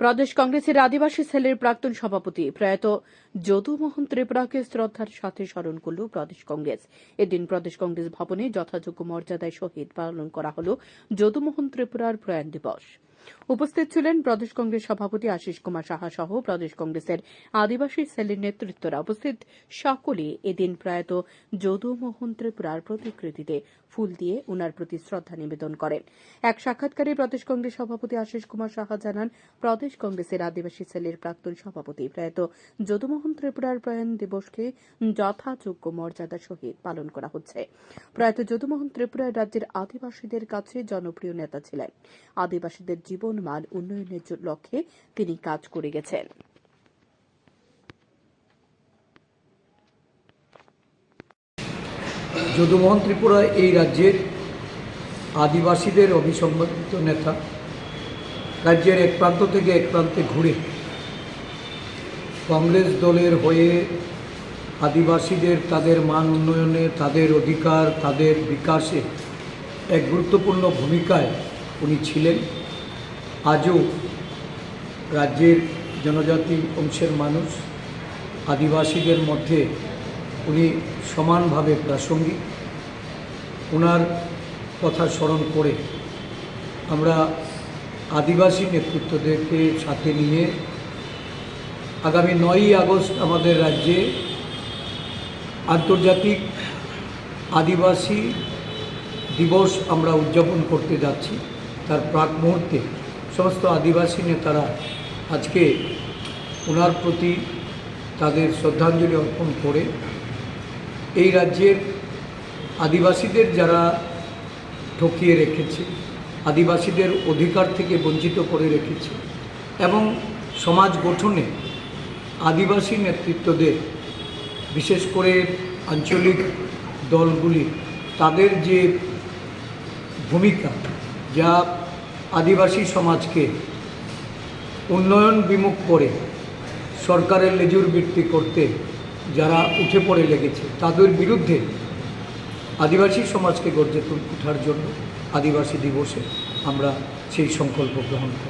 প্রদেশ কংগ্রেসের আদিবাসী সেলের প্রাক্তন সভাপতি প্রয়াত যদুমোহন ত্রিপুরাকে শ্রদ্ধার সাথে স্মরণ করল প্রদেশ কংগ্রেস। এদিন প্রদেশ কংগ্রেস ভবনে যথাযোগ্য মর্যাদায় শহীদ পালন করা হল যদুমোহন ত্রিপুরার প্রয়াণ দিবস। উপস্থিত ছিলেন প্রদেশ কংগ্রেস সভাপতি আশিস কুমার সাহা সহ প্রদেশ কংগ্রেসের আদিবাসী সেলের নেতৃত্বরা উপস্থিত। সকলে এদিন প্রয়াত যদুমোহন ত্রিপুরার প্রতিকৃতিতে ফুল দিয়ে উনার প্রতি শ্রদ্ধা নিবেদন করেন। এক সাক্ষাৎকারে প্রদেশ কংগ্রেস সভাপতি আশিস কুমার সাহা জানান, প্রদেশ কংগ্রেসের আদিবাসী সেলের প্রাক্তন সভাপতি প্রয়াত যদুমোহন ত্রিপুরার প্রয়াণ দিবসকে যথাযোগ্য মর্যাদার সহিত পালন করা হচ্ছে। প্রয়াত যদুমোহন ত্রিপুরা রাজ্যের আদিবাসীদের কাছে জনপ্রিয় নেতা ছিলেন। আদিবাসীদের জীবন, মান, উন্নয়নের লক্ষ্যে তিনি কাজ করে গেছেন। যদুমোহন ত্রিপুরা এই রাজ্যের আদিবাসীদের অভিসম্বাদিত নেতা। রাজ্যের এক প্রান্ত থেকে এক প্রান্তে ঘুরে কংগ্রেস দলের হয়ে আদিবাসীদের তাদের মান উন্নয়নে, তাদের অধিকার, তাদের বিকাশে এক গুরুত্বপূর্ণ ভূমিকায় উনি ছিলেন। আজও রাজ্যের জনজাতি অংশের মানুষ, আদিবাসীদের মধ্যে উনি সমানভাবে প্রাসঙ্গিক। ওনার কথা স্মরণ করে আমরা আদিবাসী নেতৃত্বদেরকে সাথে নিয়ে আগামী নয়ই আগস্ট আমাদের রাজ্যে আন্তর্জাতিক আদিবাসী দিবস আমরা উদযাপন করতে যাচ্ছি। তার প্রাক মুহূর্তে সমস্ত আদিবাসী নেতারা আজকে ওনার প্রতি তাদের শ্রদ্ধাঞ্জলি অর্পণ করে এই রাজ্যের আদিবাসীদের যারা ঠকিয়ে রেখেছে, আদিবাসীদের অধিকার থেকে বঞ্চিত করে রেখেছে এবং সমাজ গঠনে আদিবাসী নেতৃত্বদের, বিশেষ করে আঞ্চলিক দলগুলি, তাদের যে ভূমিকা যা আদিবাসী সমাজকে উন্নয়ন বিমুখ করে সরকারের লেজুর বৃত্তি করতে যারা উঠে পড়ে লেগেছে, তাদের বিরুদ্ধে আদিবাসী সমাজকে গর্জে ওঠার জন্য আদিবাসী দিবসে আমরা সেই সংকল্প গ্রহণ করি।